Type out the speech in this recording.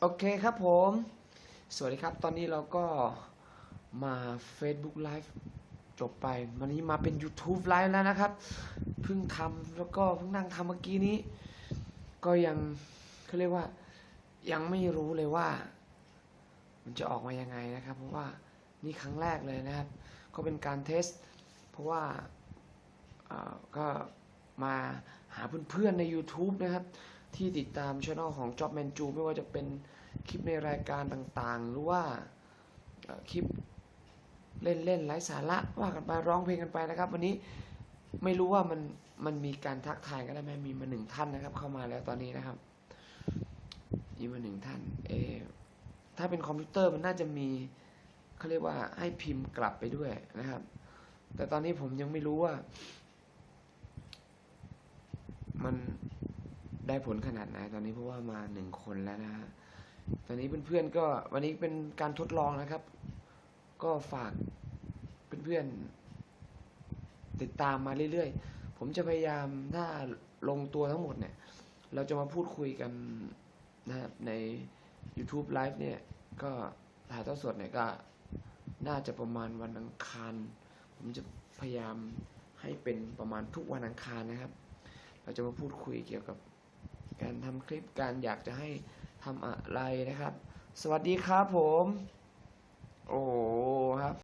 โอเคครับผม สวัสดีครับ ตอนนี้เราก็มา Facebook Live จบไปวันนี้มาเป็น YouTube Live แล้วนะครับ เพิ่งทำแล้วก็เพิ่งนั่งทำเมื่อกี้นี้ ก็ยังเขาเรียกว่ายังไม่รู้เลยว่า มันจะออกมายังไงนะครับ เพราะว่านี่ครั้งแรกเลยนะครับ ก็เป็นการเทส เพราะว่าก็มาหาเพื่อนๆใน YouTube นะครับ ที่ติดตามช่องของ Job Man Ju ไม่ว่าจะเป็นคลิปในรายการต่างๆ หรือว่าคลิปเล่นๆไร้สาระว่ากันไปร้องเพลงกันไปนะครับ วันนี้ไม่รู้ว่ามันมันมีการทักทายกันได้ไหมมีมาหนึ่งท่านนะครับ เข้ามาแล้วตอนนี้นะครับมีมาหนึ่งท่านเอถ้าเป็นคอมพิวเตอร์มันน่าจะมีเขาเรียกว่าให้พิมพ์กลับไปด้วยนะครับ แต่ตอนนี้ผมยังไม่รู้ว่า มัน ได้ผลขนาดไหนตอนนี้เพราะว่ามาหนึ่งคนแล้วนะฮะตอนนี้เพื่อนๆก็วันนี้เป็นการทดลองนะครับ ก็ฝากเพื่อนๆติดตามมาเรื่อยๆ ผมจะพยายามถ้าลงตัวทั้งหมดเนี่ย เราจะมาพูดคุยกันนะครับใน YouTube Live เนี่ย ก็ถ่ายทอดสดเนี่ยก็น่าจะประมาณวันอังคาร ผมจะพยายามให้เป็นประมาณทุกวันอังคารนะครับ เราจะมาพูดคุยเกี่ยวกับ การทำคลิปการอยากจะให้ทำอะไรนะครับ สวัสดีครับผม โอ้ครับ